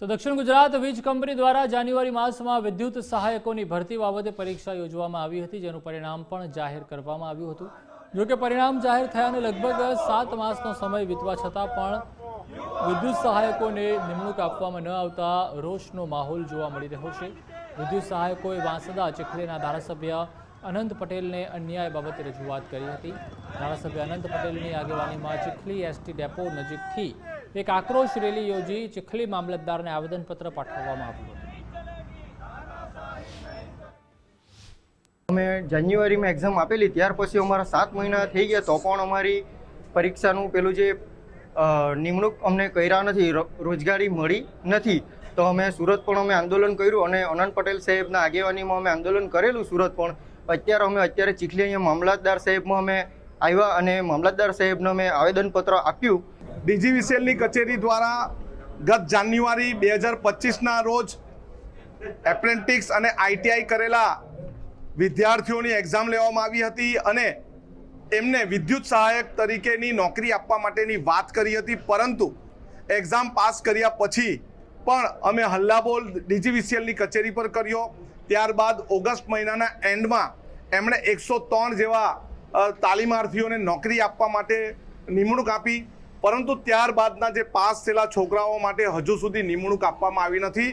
તો દક્ષિણ ગુજરાત વીજ કંપની દ્વારા જાન્યુઆરી માસમાં વિદ્યુત સહાયકોની ભરતી બાબતે પરીક્ષા યોજવામાં આવી હતી, જેનું પરિણામ પણ જાહેર કરવામાં આવ્યું હતું. જો કે પરિણામ જાહેર થયાને લગભગ સાત માસનો સમય વીતવા છતાં પણ વિદ્યુત સહાયકોને નિમણૂક આપવામાં ન આવતા રોષનો માહોલ જોવા મળી રહ્યો છે. વિદ્યુત સહાયકોએ વાંસદા, ચીખલીના ધારાસભ્ય અનંત પટેલને અન્યાય બાબતે રજૂઆત કરી હતી. ધારાસભ્ય અનંત પટેલની આગેવાનીમાં ચીખલી એસટી ડેપો નજીકથી એક આક્રોશ રેલી યોજી ચીખલી મામલતદારને આવેદનપત્ર પાઠવવામાં આવ્યું અમે જાન્યુઆરીમાં એક્ઝામ આપેલી, ત્યાર પછી અમારા સાત મહિના થઈ ગયા તો પણ અમારી પરીક્ષાનું પેલું જે નિમણૂક અમને કર્યા નથી રોજગારી મળી નથી. તો અમે સુરત પણ અમે આંદોલન કર્યું અને અનંત પટેલ સાહેબના આગેવાનીમાં અમે આંદોલન કરેલું સુરત પણ. અત્યારે અમે અત્યારે ચીખલી અહીંયા મામલતદાર સાહેબમાં અમે આવ્યા અને મામલતદાર સાહેબને અમે આવેદનપત્ર આપ્યું. ડીજીવીસીએલની કચેરી દ્વારા ગત જાન્યુઆરી બે હજાર પચીસના રોજ એપ્રેન્ટિક્સ અને આઈટીઆઈ કરેલા વિદ્યાર્થીઓની એક્ઝામ લેવામાં આવી હતી અને એમને વિદ્યુત સહાયક તરીકેની નોકરી આપવા માટેની વાત કરી હતી, પરંતુ એક્ઝામ પાસ કર્યા પછી પણ અમે હલ્લાબોલ ડીજીવીસીએલની કચેરી પર કર્યો. ત્યારબાદ ઓગસ્ટ મહિનાના એન્ડમાં એમણે એકસો ત્રણ જેવા તાલીમાર્થીઓને નોકરી આપવા માટે નિમણૂક આપી. પરંતુ ત્યારબાદના જે પાસ થયેલા છોકરાઓ માટે હજુ સુધી નિમણૂક આપવામાં આવી નથી.